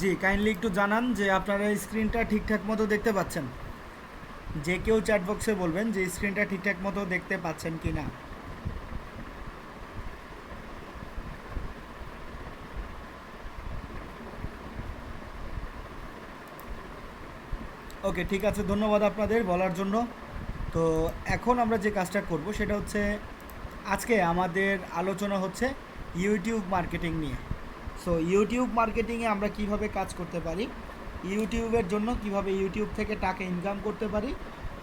জি kindly একটু জানান যে আপনারা স্ক্রিনটা ঠিকঠাক মতো দেখতে পাচ্ছেন। যে কেউ চ্যাট বক্সে বলবেন যে স্ক্রিনটা ঠিকঠাক মতো দেখতে পাচ্ছেন কি না ওকে ঠিক আছে, ধন্যবাদ আপনাদের বলার জন্য। তো এখন আমরা যে কাজটা করব, সেটা হচ্ছে আজকে আমাদের আলোচনা হচ্ছে ইউটিউব মার্কেটিং নিয়ে। সো ইউটিউব মার্কেটিংয়ে আমরা কীভাবে কাজ করতে পারি? ইউটিউবের জন্য কীভাবে ইউটিউব থেকে টাকা ইনকাম করতে পারি?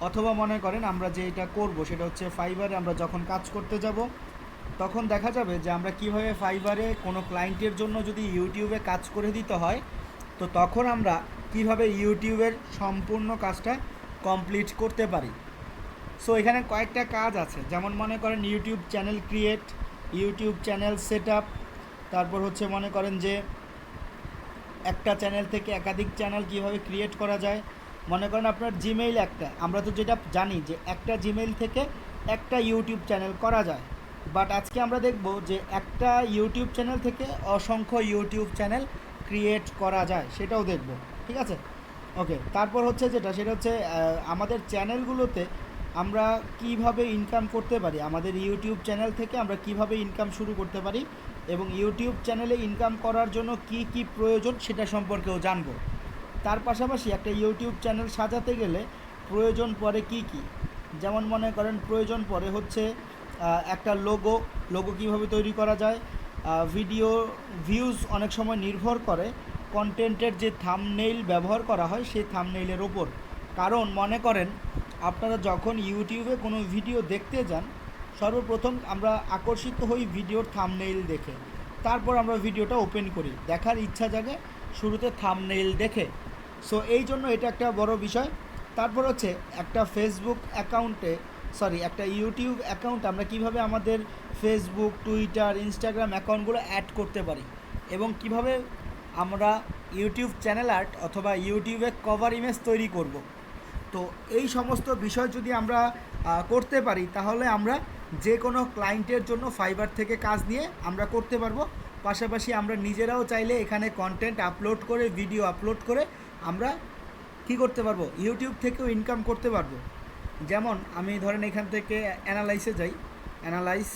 অথবা মনে করেন আমরা যে এটা করব, সেটা হচ্ছে ফাইবারে আমরা যখন কাজ করতে যাব, তখন দেখা যাবে যে আমরা কীভাবে ফাইবারে কোনো ক্লায়েন্টের জন্য যদি ইউটিউবে কাজ করে দিতে হয়, তো তখন আমরা কীভাবে ইউটিউবের সম্পূর্ণ কাজটা কমপ্লিট করতে পারি। সো এখানে কয়েকটা কাজ আছে। যেমন মনে করেন YouTube channel create YouTube channel set up তারপর হচ্ছে মনে করেন যে একটা চ্যানেল থেকে একাধিক চ্যানেল কীভাবে ক্রিয়েট করা যায়, মনে করেন আপনার জিমেইল একটা, আমরা তো যেটা জানি যে একটা জিমেইল থেকে একটা ইউটিউব চ্যানেল করা যায়। বাট আজকে আমরা দেখব যে একটা ইউটিউব চ্যানেল থেকে অসংখ্য ইউটিউব চ্যানেল ক্রিয়েট করা যায়, সেটাও দেখব, ঠিক আছে? ওকে তারপর হচ্ছে যেটা, সেটা হচ্ছে আমাদের চ্যানেলগুলোতে আমরা কীভাবে ইনকাম করতে পারি? আমাদের ইউটিউব চ্যানেল থেকে আমরা কীভাবে ইনকাম শুরু করতে পারি? এবং ইউটিউব চ্যানেলে ইনকাম করার জন্য কি কি প্রয়োজন সেটা সম্পর্কেও জানব। তার পাশাপাশি একটা ইউটিউব চ্যানেল সাজাতে গেলে প্রয়োজন পড়ে কি কি? যেমন মনে করেন প্রয়োজন পড়ে হচ্ছে একটা লোগো লোগো কীভাবে তৈরি করা যায়? ভিডিও ভিউজ অনেক সময় নির্ভর করে কন্টেন্টের যে থামনেইল ব্যবহার করা হয়, সেই থামনেইলের ওপর। কারণ মনে করেন আপনারা যখন ইউটিউবে কোনো ভিডিও দেখতে যান, সর্বপ্রথম আমরা আকর্ষিত হই ভিডিওর থামনেইল দেখে। তারপর আমরা ভিডিওটা ওপেন করি। দেখার ইচ্ছা জাগে শুরুতে থামনেইল দেখে। সো এই জন্য এটা একটা বড় বিষয়। তারপর হচ্ছে একটা ফেসবুক অ্যাকাউন্টে সরি একটা ইউটিউব অ্যাকাউন্ট আমরা কীভাবে আমাদের ফেসবুক টুইটার ইনস্টাগ্রাম অ্যাকাউন্টগুলো অ্যাড করতে পারি এবং কীভাবে আমরা ইউটিউব চ্যানেল আর্ট অথবা ইউটিউবে কভার ইমেজ তৈরি করব। তো এই সমস্ত বিষয় যদি আমরা করতে পারি, তাহলে আমরা যে কোনো ক্লায়েন্টের জন্য ফাইবার থেকে কাজ নিয়ে আমরা করতে পারব। পাশাপাশি আমরা নিজেরাও চাইলে এখানে কন্টেন্ট আপলোড করে ভিডিও আপলোড করে আমরা কি করতে পারব? ইউটিউব থেকেও ইনকাম করতে পারব। যেমন আমি ধরেন এখান থেকে অ্যানালাইসে যাই। অ্যানালাইস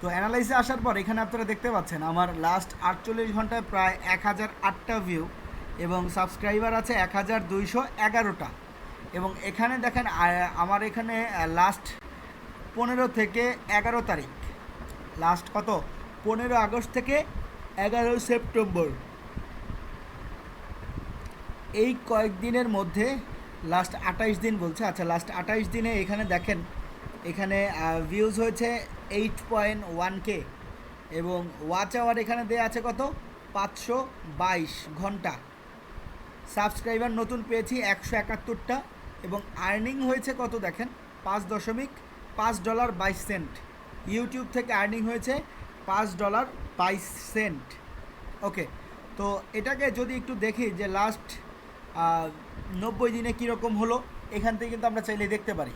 তো অ্যানালাইসে আসার পর এখানে আপনারা দেখতে পাচ্ছেন, আমার লাস্ট আটচল্লিশ ঘন্টায় প্রায় এক হাজার আটটা ভিউ এবং সাবস্ক্রাইবার আছে এক হাজার দুইশো এগারোটা। এবং এখানে দেখেন আমার এখানে লাস্ট পনেরো থেকে এগারো তারিখ। লাস্ট কত? পনেরো আগস্ট থেকে এগারো সেপ্টেম্বর। এই কয়েকদিনের মধ্যে লাস্ট আঠাইশ দিন বলছে। আচ্ছা লাস্ট আঠাইশ দিনে এখানে দেখেন, এখানে ভিউজ হয়েছে এইট পয়েন্ট ওয়ান কে এবং ওয়াচ আওয়ার এখানে দেওয়া আছে কত? পাঁচশো বাইশ ঘণ্টা। সাবস্ক্রাইবার নতুন পেয়েছি একশো একাত্তরটা এবং আর্নিং হয়েছে কত দেখেন? পাঁচ দশমিক পাঁচ ডলার বাইশ সেন্ট। ইউটিউব থেকে আর্নিং হয়েছে পাঁচ ডলার বাইশ সেন্ট। ওকে, তো এটাকে যদি একটু দেখি যে লাস্ট নব্বই দিনে কীরকম হলো, এখান থেকে কিন্তু আমরা চাইলে দেখতে পারি।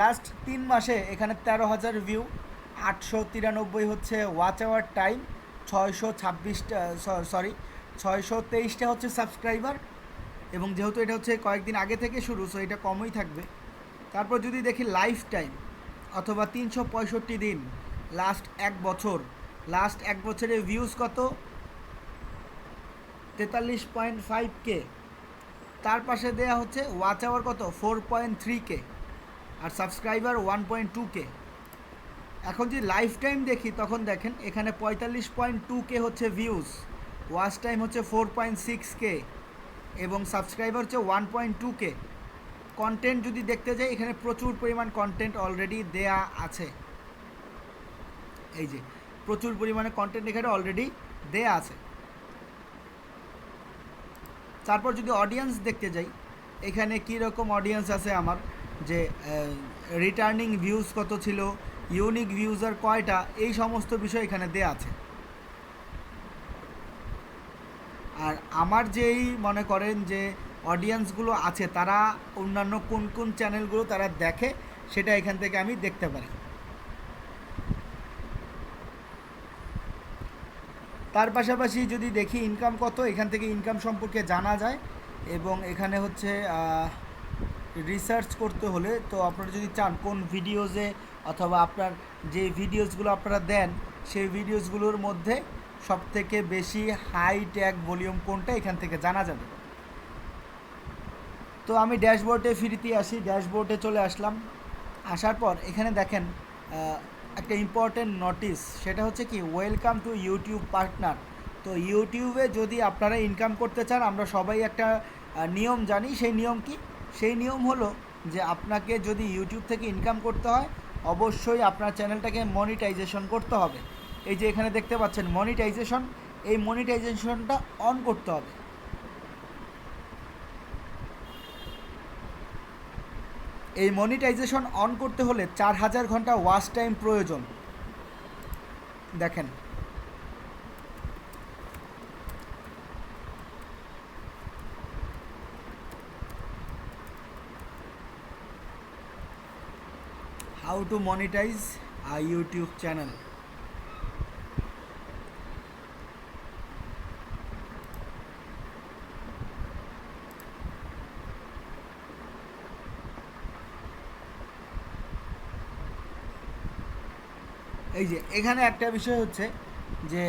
লাস্ট তিন মাসে এখানে তেরো হাজার ভিউ আটশো তিরানব্বই হচ্ছে ওয়াচ আওয়ার টাইম ছয়শো ছাব্বিশটা সরি ছয়শো তেইশটা হচ্ছে সাবস্ক্রাইবার এবং যেহেতু এটা হচ্ছে কয়েকদিন আগে থেকে শুরু সো এটা কমই থাকবে। তারপর যদি দেখি লাইফ টাইম অথবা তিনশো পঁয়ষট্টি দিন লাস্ট এক বছর লাস্ট এক বছরে ভিউজ কত? তেতাল্লিশ পয়েন্ট ফাইভ কে তার পাশে দেয়া হচ্ছে ওয়াচ আওয়ার কত? ফোর পয়েন্ট থ্রি কে আর subscriber one point two K এখন যদি লাইফ টাইম দেখি, তখন দেখেন এখানে পঁয়তাল্লিশ পয়েন্ট টু কে হচ্ছে ভিউজ ওয়াচ টাইম হচ্ছে ফোর পয়েন্ট সিক্স কে এবং সাবস্ক্রাইবার হচ্ছে one point two K content যদি দেখতে যাই, এখানে প্রচুর পরিমাণ কন্টেন্ট অলরেডি দেয়া আছে। এই যে, প্রচুর পরিমাণে কন্টেন্ট এখানে অলরেডি দেয়া আছে। তারপর যদি অডিয়েন্স দেখতে যাই, এখানে কী রকম অডিয়েন্স আছে আমার? যে রিটার্নিং ভিউজ কত ছিল ইউনিক ভিউজার কয়টা, এই সমস্ত বিষয় এখানে দেয়া আছে। আর আমার যেই মনে করেন যে অডিয়েন্সগুলো আছে, তারা অন্যান্য কোন কোন চ্যানেলগুলো তারা দেখে, সেটা এখান থেকে আমি দেখতে পারি। তার পাশাপাশি যদি দেখি ইনকাম কত, এখান থেকে ইনকাম সম্পর্কে জানা যায় এবং এখানে হচ্ছে রিসার্চ করতে হলে তো আপনারা যদি চান কোন ভিডিওজে অথবা আপনার যে ভিডিওসগুলো আপনারা দেন, সেই ভিডিওসগুলোর মধ্যে সবথেকে বেশি হাই ট্যাগ ভলিউম কোনটা এখান থেকে জানা যাবে? তো আমি ড্যাশবোর্ডে ফিরিতে আসি ড্যাশবোর্ডে চলে আসলাম। আসার পর এখানে দেখেন একটা ইম্পর্টেন্ট নোটিস সেটা হচ্ছে কি ওয়েলকাম টু ইউটিউব পার্টনার তো ইউটিউবে যদি আপনারা ইনকাম করতে চান, আমরা সবাই একটা নিয়ম জানি, সেই নিয়ম কি? সেই নিয়ম হলো যে আপনাকে যদি ইউটিউব থেকে ইনকাম করতে হয়, অবশ্যই আপনার চ্যানেলটাকে মনিটাইজেশন করতে হবে। এই যে এখানে দেখতে পাচ্ছেন মনিটাইজেশন এই মনিটাইজেশনটা অন করতে হবে। এই মনিটাইজেশন অন করতে হলে চার হাজার ঘণ্টা ওয়াচ টাইম প্রয়োজন। দেখেন। How to monetize a YouTube channel এই যে, এখানে একটা বিষয় হচ্ছে যে,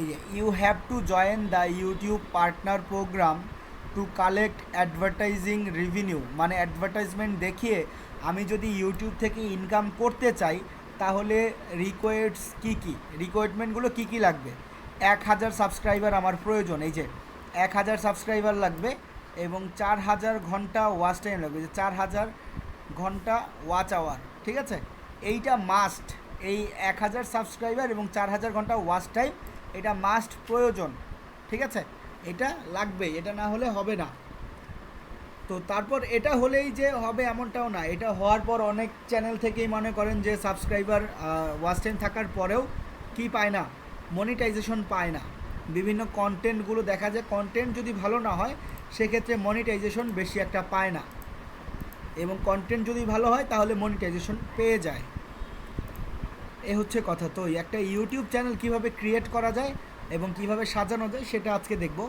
এই যে you have to join the YouTube partner program to collect advertising revenue মানে অ্যাডভার্টাইজমেন্ট দেখিয়ে আমি যদি ইউটিউব থেকে ইনকাম করতে চাই, তাহলে রিকোয়েডস কী কী? রিকোয়ারমেন্টগুলো কী কী লাগবে? এক হাজার সাবস্ক্রাইবার আমার প্রয়োজন। এই যে, এক হাজার সাবস্ক্রাইবার লাগবে এবং চার হাজার ঘণ্টা ওয়াচ টাইম লাগবে। যে চার হাজার ঘণ্টা ওয়াচ আওয়ার ঠিক আছে? এইটা মাস্ট এই এক হাজার সাবস্ক্রাইবার এবং চার হাজার ঘণ্টা ওয়াচ টাইম এটা মাস্ট প্রয়োজন, ঠিক আছে? এটা লাগবে এটা না হলে হবে না। তো তারপর এটা হলেই যে হবে এমনটাও না, এটা হওয়ার পর অনেক চ্যানেল থেকেই মনে করেন যে সাবস্ক্রাইবার ওয়াচ টাইম থাকার পরেও কি পায় না? মনিটাইজেশন পায় না। বিভিন্ন কন্টেন্টগুলো দেখা যায় কন্টেন্ট যদি ভালো না হয়, সেক্ষেত্রে মনিটাইজেশন বেশি একটা পায় না। এবং কন্টেন্ট যদি ভালো হয়, তাহলে মনিটাইজেশন পেয়ে যায়। এ হচ্ছে কথা। তো একটা ইউটিউব চ্যানেল কীভাবে ক্রিয়েট করা যায় এবং কীভাবে সাজানো যায়, সেটা আজকে দেখব।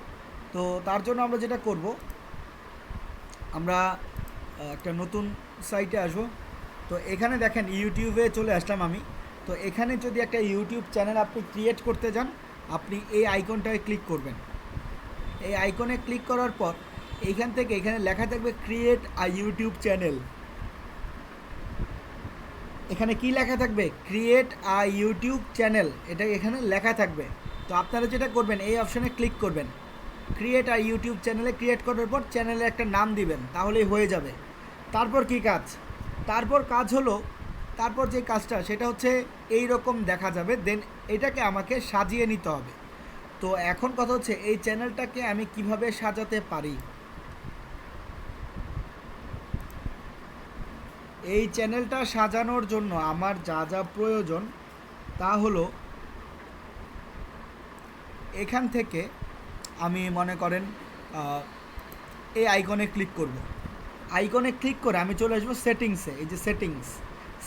তো তার জন্য আমরা যেটা করব, আমরা একটা নতুন সাইটে আসব। তো এখানে দেখেন ইউটিউবে চলে আসলাম আমি। তো এখানে যদি একটা ইউটিউব চ্যানেল আপনি ক্রিয়েট করতে যান, আপনি এই আইকনটায় ক্লিক করবেন। এই আইকনে ক্লিক করার পর এইখান থেকে এখানে লেখা থাকবে ক্রিয়েট আ ইউটিউব চ্যানেল এখানে কি লেখা থাকবে? ক্রিয়েট আ ইউটিউব চ্যানেল এটা এখানে লেখা থাকবে। তো আপনারা যেটা করবেন, এই অপশানে ক্লিক করবেন। ক্রিয়েট আর ইউটিউব চ্যানেলে ক্রিয়েট করার পর চ্যানেলে একটা নাম দিবেন, তাহলেই হয়ে যাবে। তারপর কি কাজ? তারপর কাজ হলো, তারপর যে কাজটা, সেটা হচ্ছে এই রকম দেখা যাবে দেন এটাকে আমাকে সাজিয়ে নিতে হবে। তো এখন কথা হচ্ছে, এই চ্যানেলটাকে আমি কীভাবে সাজাতে পারি? এই চ্যানেলটা সাজানোর জন্য আমার যা যা প্রয়োজন তা হলো এখান থেকে আমি মনে করেন এই আইকনে ক্লিক করব। আইকনে ক্লিক করে আমি চলে আসব সেটিংসে এই যে সেটিংস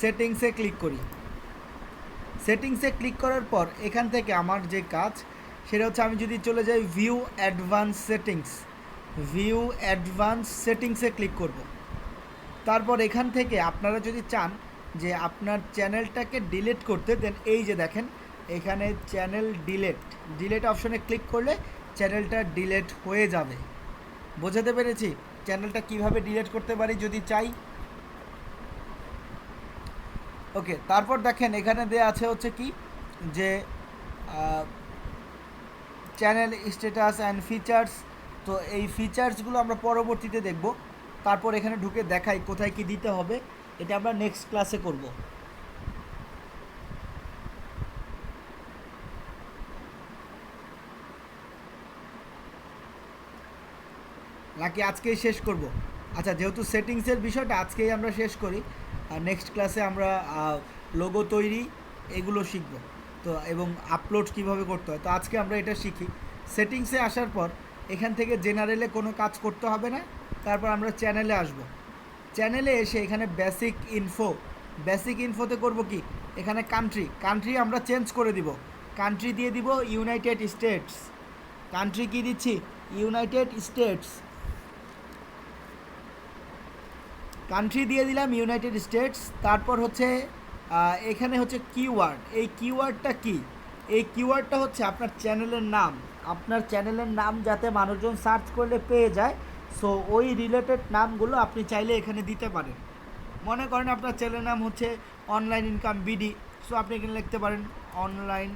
সেটিংসে ক্লিক করি। সেটিংসে ক্লিক করার পর এখান থেকে আমার যে কাজ, সেটা হচ্ছে আমি যদি চলে যাই view advance settings view advance সেটিংসে ক্লিক করব। তারপর এখান থেকে আপনারা যদি চান যে আপনার চ্যানেলটাকে ডিলিট করতে, দেন এই যে দেখেন, এখানে চ্যানেল ডিলেট ডিলেট অপশনে ক্লিক করলে চ্যানেলটা ডিলেট হয়ে যাবে। বোঝাতে পেরেছি? চ্যানেলটা কীভাবে ডিলেট করতে পারি যদি চাই? ওকে, তারপর দেখেন, এখানে দেয়া আছে হচ্ছে কি? যে চ্যানেল স্ট্যাটাস অ্যান্ড ফিচার্স, তো এই ফিচার্সগুলো আমরা পরবর্তীতে দেখব। তারপর এখানে ঢুকে দেখাই কোথায় কি দিতে হবে। এটা আমরা নেক্সট ক্লাসে করব। নাকি আজকেই শেষ করব? আচ্ছা যেহেতু সেটিংসের বিষয়টা, আজকেই আমরা শেষ করি। আর নেক্সট ক্লাসে আমরা লোগো তৈরি, এগুলো শিখব। তো, এবং আপলোড কীভাবে করতে হয়। তো আজকে আমরা এটা শিখি। সেটিংসে আসার পর, এখান থেকে জেনারেলে কোনো কাজ করতে হবে না। তারপর আমরা চ্যানেলে আসব। চ্যানেলে এসে এখানে বেসিক ইনফো বেসিক ইনফোতে করব কি? এখানে কান্ট্রি কান্ট্রি আমরা চেঞ্জ করে দিব। কান্ট্রি দিয়ে দিব ইউনাইটেড স্টেটস কান্ট্রি কি দিচ্ছি? ইউনাইটেড স্টেটস কান্ট্রি দিয়ে দিলাম ইউনাইটেড স্টেটস তারপর হচ্ছে এখানে হচ্ছে কিওয়ার্ড এই কিওয়ার্ডটা কি? এই কিওয়ার্ডটা হচ্ছে আপনার চ্যানেলের নাম। আপনার চ্যানেলের নাম যাতে মানুষজন সার্চ করলে পেয়ে যায় সো ওই রিলেটেড নামগুলো আপনি চাইলে এখানে দিতে পারেন। মনে করেন আপনার চ্যানেলের নাম হচ্ছে অনলাইন ইনকাম বিডি সো আপনি এখানে লিখতে পারেন অনলাইন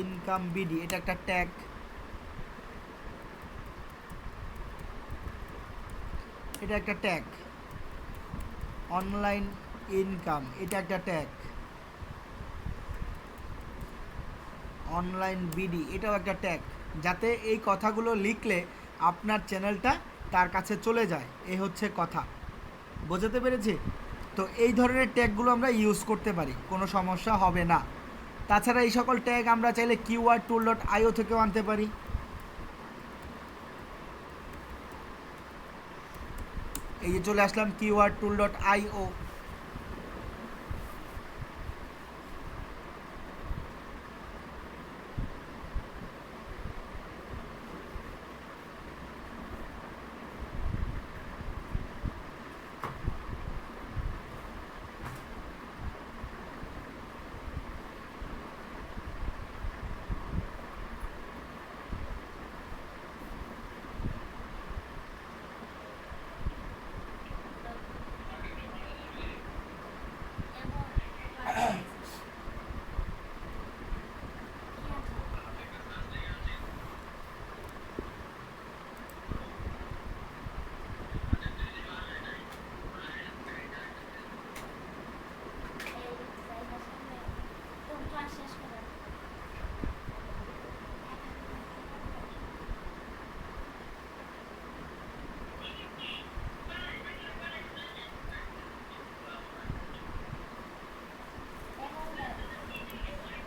ইনকাম বিডি এটা একটা ট্যাগ এটা একটা ট্যাগ অনলাইন ইনকাম এটা একটা ট্যাগ অনলাইন বিডি এটাও একটা ট্যাগ যাতে এই কথাগুলো লিখলে আপনার চ্যানেলটা তার কাছে চলে যায়। এই হচ্ছে কথা। বোঝাতে পেরেছি? তো এই ধরনের ট্যাগগুলো আমরা ইউজ করতে পারি। কোনো সমস্যা হবে না। তাছাড়া এই সকল ট্যাগ আমরা চাইলে কিউআর টুল ডট আইও থেকেও আনতে পারি। এই যে চলে আসলাম কিউআর টুল ডট আইও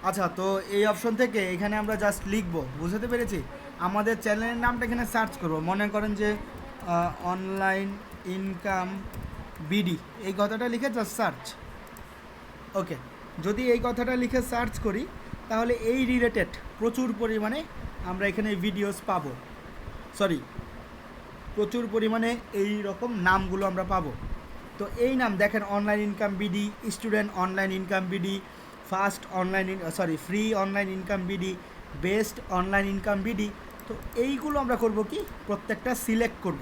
আচ্ছা তো এই অপশন থেকে এখানে আমরা জাস্ট লিখব, বুঝতে পেরেছি? আমাদের চ্যানেলের নামটা এখানে সার্চ করব, মনে করেন যে অনলাইন ইনকাম বিডি এই কথাটা লিখে জাস্ট সার্চ ওকে যদি এই কথাটা লিখে সার্চ করি, তাহলে এই রিলেটেড প্রচুর পরিমাণে আমরা এখানে ভিডিওস পাবো। সরি প্রচুর পরিমাণে এই রকম নামগুলো আমরা পাবো। তো এই নাম দেখেন online income BD student online income BD first online sorry, free online income BD, best online income BD, তো এইগুলো আমরা করব কি? প্রত্যেকটা সিলেক্ট করব।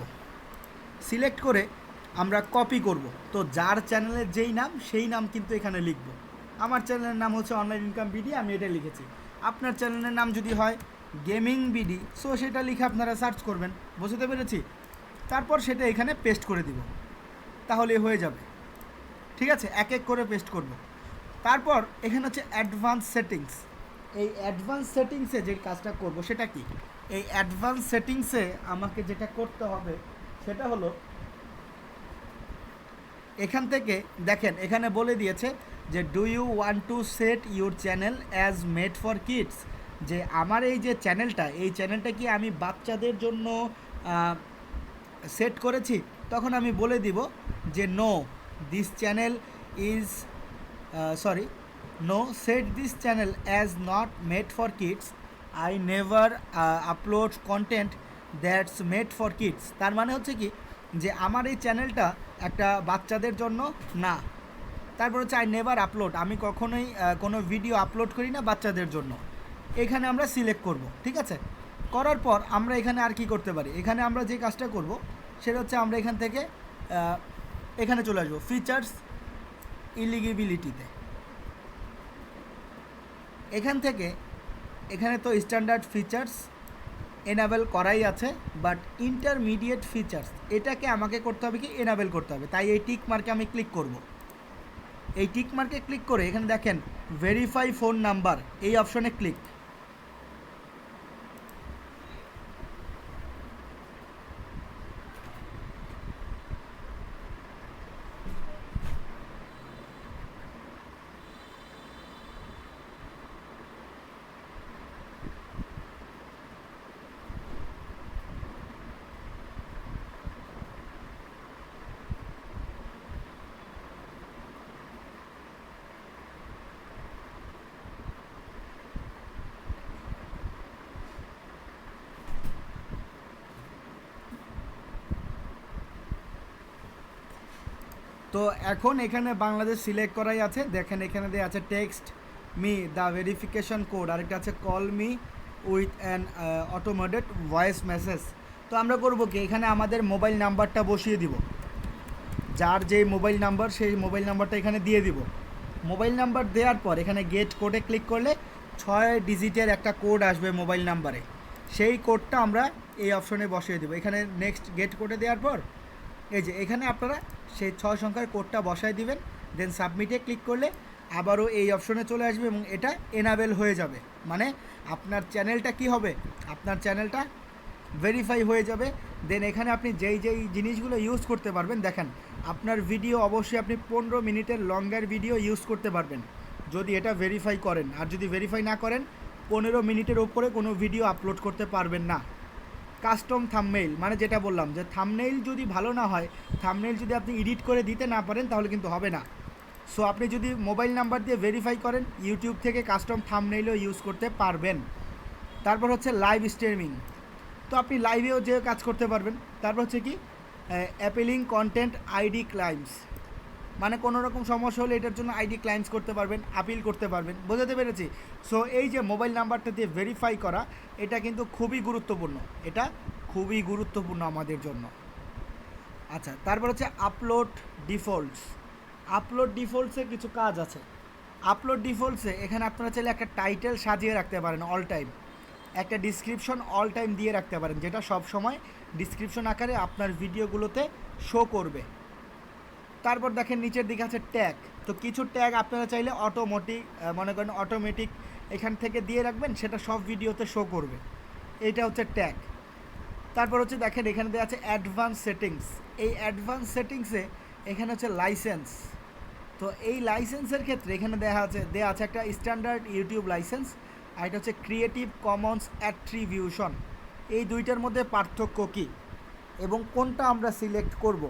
সিলেক্ট করে আমরা কপি করব। তো যার চ্যানেলের যেই নাম, সেই নাম কিন্তু এখানে লিখব। আমার চ্যানেলের নাম হচ্ছে অনলাইন ইনকাম বিডি, আমি এটা লিখেছি। আপনার চ্যানেলের নাম যদি হয় গেমিং বিডি, সো সেটা লিখে আপনারা সার্চ করবেন, বুঝতে পেরেছি? তারপর সেটা এখানে পেস্ট করে দিব। তাহলে হয়ে যাবে। ঠিক আছে? এক এক করে পেস্ট করব। তারপর এখানে হচ্ছে অ্যাডভান্স সেটিংস এই অ্যাডভান্স সেটিংসে যে কাজটা করব, সেটা কি? এই অ্যাডভান্স সেটিংসে আমাকে যেটা করতে হবে, সেটা হলো, এখান থেকে দেখেন, এখানে বলে দিয়েছে যে do you want to set your channel as made for kids যে, আমার এই যে চ্যানেলটা এই চ্যানেলটা কি আমি বাচ্চাদের জন্য সেট করেছি? তখন আমি বলে দিব যে no this channel is sorry no set this channel as not made for kids I never upload content that's made for kids তার মানে হচ্ছে কি? যে আমার এই চ্যানেলটা একটা বাচ্চাদের জন্য না। তারপর হচ্ছে আই নেভার আপলোড আমি কখনোই আহ, কোনো ভিডিও আপলোড করি না বাচ্চাদের জন্য। এখানে আমরা সিলেক্ট করব ঠিক আছে? করার পর আমরা এখানে আর কি করতে পারি? এখানে আমরা যে কাজটা করব সেটা হচ্ছে আমরা এখান থেকে আহ, এখানে চলে আসব। ফিচার্স ইলিগিবিলিটিতে। এখান থেকে এখানে তো স্ট্যান্ডার্ড ফিচার্স এনাবেল করাই আছে বাট ইন্টারমিডিয়েট ফিচার্স এটাকে আমাকে করতে হবে কি? এনাবেল করতে হবে। তাই এই টিক মার্কে আমি ক্লিক করব। এই টিক মার্কে ক্লিক করে এখানে দেখেন ভেরিফাই ফোন নাম্বার এই অপশনে ক্লিক তো এখন এখানে বাংলাদেশ সিলেক্ট করাই আছে। দেখেন এখানে দিয়ে আছে text me the verification code আরেকটা আছে call me with an automated voice message তো আমরা করব কি? এখানে আমাদের মোবাইল নাম্বারটা বসিয়ে দিব। যার যে মোবাইল নাম্বার সেই মোবাইল নাম্বারটা এখানে দিয়ে দিব। মোবাইল নাম্বার দেওয়ার পর এখানে গেট কোডে ক্লিক করলে ছয় ডিজিটের একটা কোড আসবে মোবাইল নাম্বারে সেই কোডটা আমরা এই অপশনে বসিয়ে দেবো। এখানে নেক্সট গেট কোডে দেওয়ার পর এই যে, এখানে আপনারা সেই ছয় সংখ্যার কোডটা বসায় দিবেন দেন সাবমিটে ক্লিক করলে আবারও এই অপশনে চলে আসবে এবং এটা এনাবেল হয়ে যাবে। মানে আপনার চ্যানেলটা কি হবে? আপনার চ্যানেলটা ভেরিফাই হয়ে যাবে। দেন এখানে আপনি যেই যেই জিনিসগুলো ইউজ করতে পারবেন, দেখেন, আপনার ভিডিও অবশ্যই আপনি পনেরো মিনিটের লঙ্গার ভিডিও ইউজ করতে পারবেন। যদি এটা ভেরিফাই করেন, আর যদি ভেরিফাই না করেন, পনেরো মিনিটের ওপরে কোনো ভিডিও আপলোড করতে পারবেন না। কাস্টম থামমেইল মানে যেটা বললাম যে থামনেইল যদি ভালো না হয় থামনেইল যদি আপনি এডিট করে দিতে না পারেন, তাহলে কিন্তু হবে না। সো আপনি যদি মোবাইল নাম্বার দিয়ে ভেরিফাই করেন ইউটিউব থেকে কাস্টম থামনেইলও ইউজ করতে পারবেন। তারপর হচ্ছে লাইভ স্ট্রিমিং তো আপনি লাইভেও যে কাজ করতে পারবেন। তারপর হচ্ছে কি অ্যাপেলিং কন্টেন্ট আইডি ক্লাইমস মানে কোনো রকম সমস্যা হলে এটার জন্য আইডি ক্লাইমস করতে পারবেন আপিল করতে পারবেন, বোঝাতে পেরেছি? সো এই যে মোবাইল নাম্বারটা দিয়ে ভেরিফাই করা, এটা কিন্তু খুবই গুরুত্বপূর্ণ। এটা খুবই গুরুত্বপূর্ণ আমাদের জন্য। আচ্ছা তারপর হচ্ছে আপলোড ডিফল্টস আপলোড ডিফল্টসে কিছু কাজ আছে। আপলোড ডিফল্টসে এখানে আপনারা চাইলে একটা টাইটেল সাজিয়ে রাখতে পারেন অল টাইম একটা ডিসক্রিপশন অল টাইম দিয়ে রাখতে পারেন, যেটা সব সময় ডিসক্রিপশন আকারে আপনার ভিডিওগুলোতে শো করবে। তারপর দেখেন নিচের দিকে আছে ট্যাগ তো কিছু ট্যাগ আপনারা চাইলে অটোমেটিক মনে করেন অটোমেটিক এখান থেকে দিয়ে রাখবেন, সেটা সব ভিডিওতে শো করবে। এইটা হচ্ছে ট্যাগ তারপর হচ্ছে দেখেন এখানে দেওয়া আছে অ্যাডভান্স সেটিংস এই অ্যাডভান্স সেটিংসে এখানে হচ্ছে লাইসেন্স তো এই লাইসেন্সের ক্ষেত্রে এখানে দেওয়া আছে দেওয়া আছে একটা স্ট্যান্ডার্ড ইউটিউব লাইসেন্স আর এটা হচ্ছে ক্রিয়েটিভ কমন্স অ্যাট্রিবিউশন এই দুইটার মধ্যে পার্থক্য কী এবং কোনটা আমরা সিলেক্ট করব?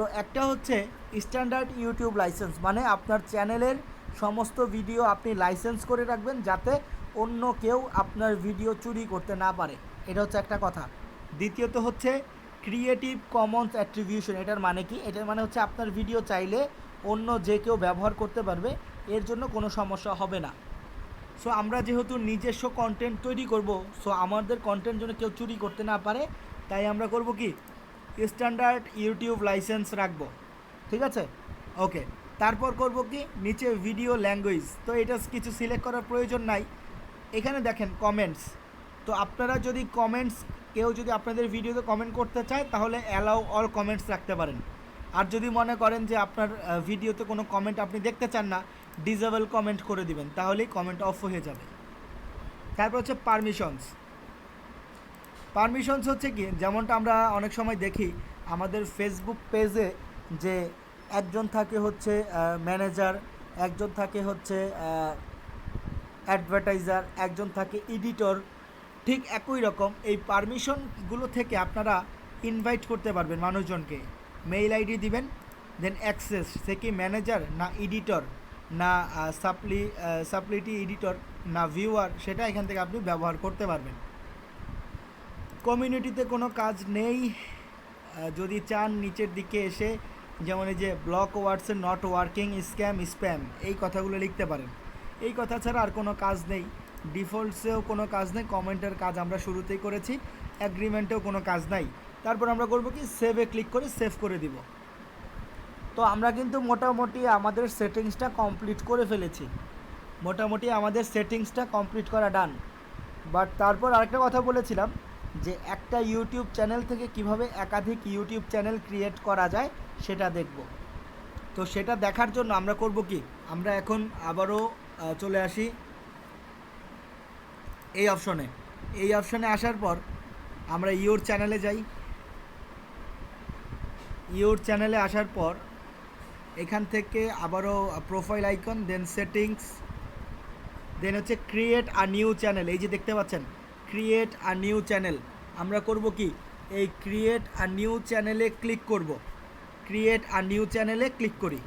তো একটা হচ্ছে স্ট্যান্ডার্ড ইউটিউব লাইসেন্স মানে আপনার চ্যানেলের সমস্ত ভিডিও আপনি লাইসেন্স করে রাখবেন যাতে অন্য কেউ আপনার ভিডিও চুরি করতে না পারে। এটা হচ্ছে একটা কথা। দ্বিতীয়ত হচ্ছে ক্রিয়েটিভ কমন্স অ্যাট্রিবিউশন এটার মানে কি? এটার মানে হচ্ছে আপনার ভিডিও চাইলে অন্য যে কেউ ব্যবহার করতে পারবে, এর জন্য কোনো সমস্যা হবে না। সো আমরা যেহেতু নিজস্ব কন্টেন্ট তৈরি করব সো আমাদের কন্টেন্ট যেন কেউ চুরি করতে না পারে, তাই আমরা করব কি? স্ট্যান্ডার্ড ইউটিউব লাইসেন্স রাখব। ঠিক আছে? ওকে তারপর করব কি? নিচে ভিডিও ল্যাঙ্গুয়েজ তো এটা কিছু সিলেক্ট করার প্রয়োজন নাই। এখানে দেখেন কমেন্টস তো আপনারা যদি কমেন্টস কেউ যদি আপনাদের ভিডিওতে কমেন্ট করতে চায়, তাহলে অ্যালাউ অল কমেন্টস রাখতে পারেন। আর যদি মনে করেন যে আপনার ভিডিওতে কোনো কমেন্ট আপনি দেখতে চান না ডিজেবল কমেন্ট করে দিবেন। তাহলেই কমেন্ট অফ হয়ে যাবে। তারপর হচ্ছে পারমিশনস পারমিশনস হচ্ছে কি, যেমনটা আমরা অনেক সময় দেখি, আমাদের ফেসবুক পেজে যে একজন থাকে হচ্ছে ম্যানেজার একজন থাকে হচ্ছে অ্যাডভার্টাইজার একজন থাকে এডিটর ঠিক একই রকম এই পারমিশনগুলো থেকে আপনারা ইনভাইট করতে পারবেন মানুষজনকে। মেইল আইডি দিবেন দেন অ্যাক্সেস সে কি ম্যানেজার না এডিটর না সাপ্লি সাপ্লিটি এডিটর না ভিউয়ার সেটা এখান থেকে আপনি ব্যবহার করতে পারবেন। কমিউনিটিতে কোনো কাজ নেই। যদি চান নিচের দিকে এসে, যেমন এই যে ব্লক ওয়ার্ডসে নট ওয়ার্কিং স্ক্যাম স্প্যাম এই কথাগুলো লিখতে পারেন। এই কথা ছাড়া আর কোনো কাজ নেই। ডিফল্টসেও কোনো কাজ নেই কমেন্টের কাজ আমরা শুরুতেই করেছি অ্যাগ্রিমেন্টেও কোনো কাজ নাই। তারপর আমরা করব কি সেভে ক্লিক করে সেভ করে দিব। তো আমরা কিন্তু মোটামুটি আমাদের সেটিংসটা কমপ্লিট করে ফেলেছি। মোটামুটি আমাদের সেটিংসটা কমপ্লিট করা ডান বাট তারপর আরেকটা কথা বলেছিলাম যে একটা ইউটিউব চ্যানেল থেকে কীভাবে একাধিক ইউটিউব চ্যানেল ক্রিয়েট করা যায়, সেটা দেখব। তো সেটা দেখার জন্য আমরা করব কি? আমরা এখন আবারও চলে আসি এই অপশনে এই অপশনে আসার পর আমরা ইউর চ্যানেলে যাই। ইউর চ্যানেলে আসার পর এখান থেকে আবারও profile icon then settings then হচ্ছে ক্রিয়েট আ নিউ চ্যানেল এই যে দেখতে পাচ্ছেন ক্রিয়েট আ নিউ চ্যানেল আমরা করব কি? এই ক্রিয়েট আ নিউ চ্যানেলে ক্লিক করব। ক্রিয়েট আ নিউ চ্যানেলে ক্লিক করি।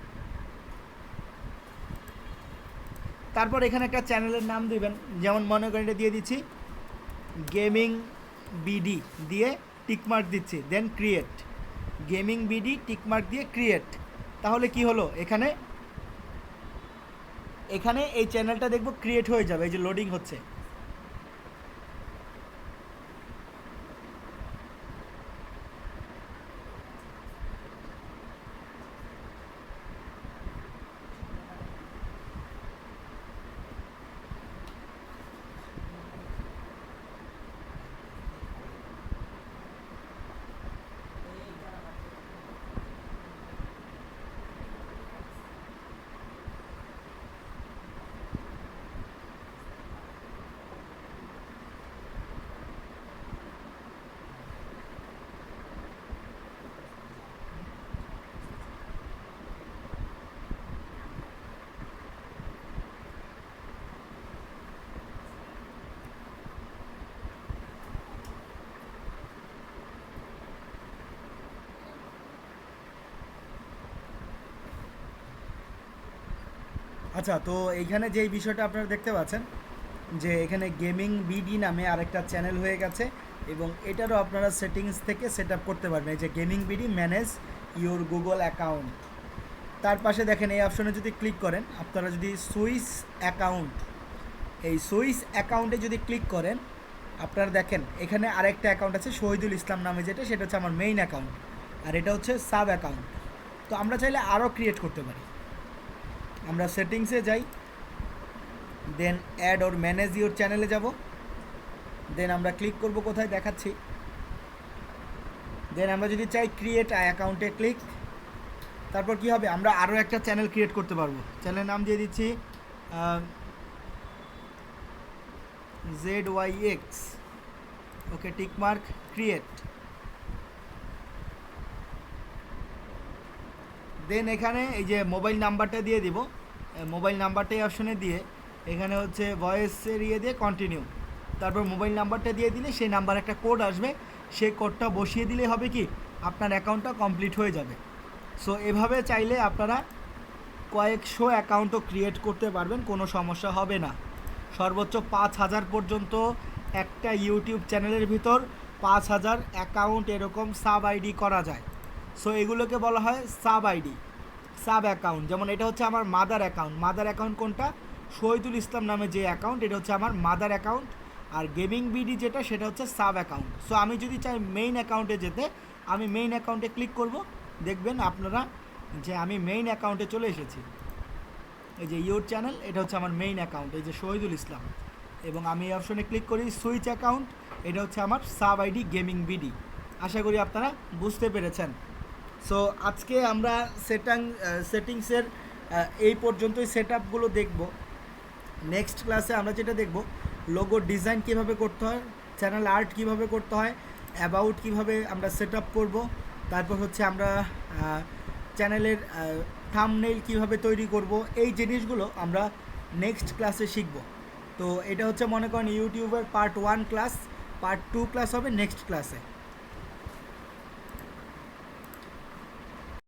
তারপর এখানে একটা চ্যানেলের নাম দিবেন। যেমন মনে করেন এটা দিয়ে দিচ্ছি গেমিং বিডি দিয়ে টিকমার্ক দিচ্ছি then create gaming BD tick mark দিয়ে ক্রিয়েট তাহলে কি হলো? এখানে এখানে এই চ্যানেলটা দেখব ক্রিয়েট হয়ে যাবে, এই যে লোডিং হচ্ছে। আচ্ছা তো এইখানে যেই বিষয়টা আপনারা দেখতে পাচ্ছেন, যে এখানে গেমিং বিডি নামে আরেকটা চ্যানেল হয়ে গেছে এবং এটারও আপনারা সেটিংস থেকে সেট করতে পারবেন। এই যে gaming BD manage your Google account. তার পাশে দেখেন এই অপশনে যদি ক্লিক করেন, আপনারা যদি সুইস অ্যাকাউন্ট, এই সুইস অ্যাকাউন্টে যদি ক্লিক করেন, আপনারা দেখেন এখানে আরেকটা অ্যাকাউন্ট আছে শহীদুল ইসলাম নামে যেটা, সেটা হচ্ছে আমার মেইন অ্যাকাউন্ট আর এটা হচ্ছে সাব অ্যাকাউন্ট তো আমরা চাইলে আরও ক্রিয়েট করতে পারি। আমরা সেটিংসে যাই then add or manage your চ্যানেলে যাব দেন আমরা ক্লিক করব কোথায় দেখাচ্ছি দেন আমরা যদি চাই ক্রিয়েট অ্যাকাউন্টে ক্লিক তারপর কি হবে? আমরা আরও একটা চ্যানেল ক্রিয়েট করতে পারব। চ্যানেলের নাম দিয়ে দিচ্ছি Z Y X okay tick mark create then এখানে এই যে মোবাইল নাম্বারটা দিয়ে দিব। মোবাইল নাম্বারটাই অপশনে দিয়ে, এখানে হচ্ছে ভয়েসের ইয়ে দিয়ে কন্টিনিউ তারপর মোবাইল নাম্বারটা দিয়ে দিলে সেই নাম্বার একটা কোড আসবে। সেই কোডটা বসিয়ে দিলে হবে কি, আপনার অ্যাকাউন্টটা কমপ্লিট হয়ে যাবে। সো এভাবে চাইলে আপনারা কয়েকশো অ্যাকাউন্টও ক্রিয়েট করতে পারবেন, কোনো সমস্যা হবে না। সর্বোচ্চ পাঁচ হাজার পর্যন্ত একটা ইউটিউব চ্যানেলের ভিতর পাঁচ হাজার অ্যাকাউন্ট এরকম সাব আইডি করা যায়। সো এগুলোকে বলা হয় সাব আইডি, সাব অ্যাকাউন্ট। যেমন এটা হচ্ছে আমার মাদার অ্যাকাউন্ট। মাদার অ্যাকাউন্ট কোনটা? শহীদুল ইসলাম নামে যে অ্যাকাউন্ট, এটা হচ্ছে আমার মাদার অ্যাকাউন্ট। আর গেমিং বিডি যেটা, সেটা হচ্ছে সাব অ্যাকাউন্ট। সো আমি যদি চাই মেইন অ্যাকাউন্টে যেতে, আমি মেইন অ্যাকাউন্টে ক্লিক করব। দেখবেন আপনারা যে আমি মেইন অ্যাকাউন্টে চলে এসেছি। এই যে ইউর চ্যানেল এটা হচ্ছে আমার মেইন অ্যাকাউন্ট এই যে শহীদুল ইসলাম। এবং আমি এই অপশনে ক্লিক করি সুইচ অ্যাকাউন্ট এটা হচ্ছে আমার সাব আইডি গেমিং বিডি। আশা করি আপনারা বুঝতে পেরেছেন। সো আজকে আমরা সেটাং সেটিংসের এই পর্যন্তই সেট আপগুলো দেখব নেক্সট ক্লাসে আমরা যেটা দেখব লোগো ডিজাইন কীভাবে করতে হয় চ্যানেল আর্ট কীভাবে করতে হয় অ্যাবাউট কীভাবে আমরা সেট আপ করব, তারপর হচ্ছে আমরা চ্যানেলের থামনেইল কীভাবে তৈরি করব, এই জিনিসগুলো আমরা নেক্সট ক্লাসে শিখব। তো এটা হচ্ছে মনে করেন ইউটিউবের part one class part two class হবে নেক্সট ক্লাসে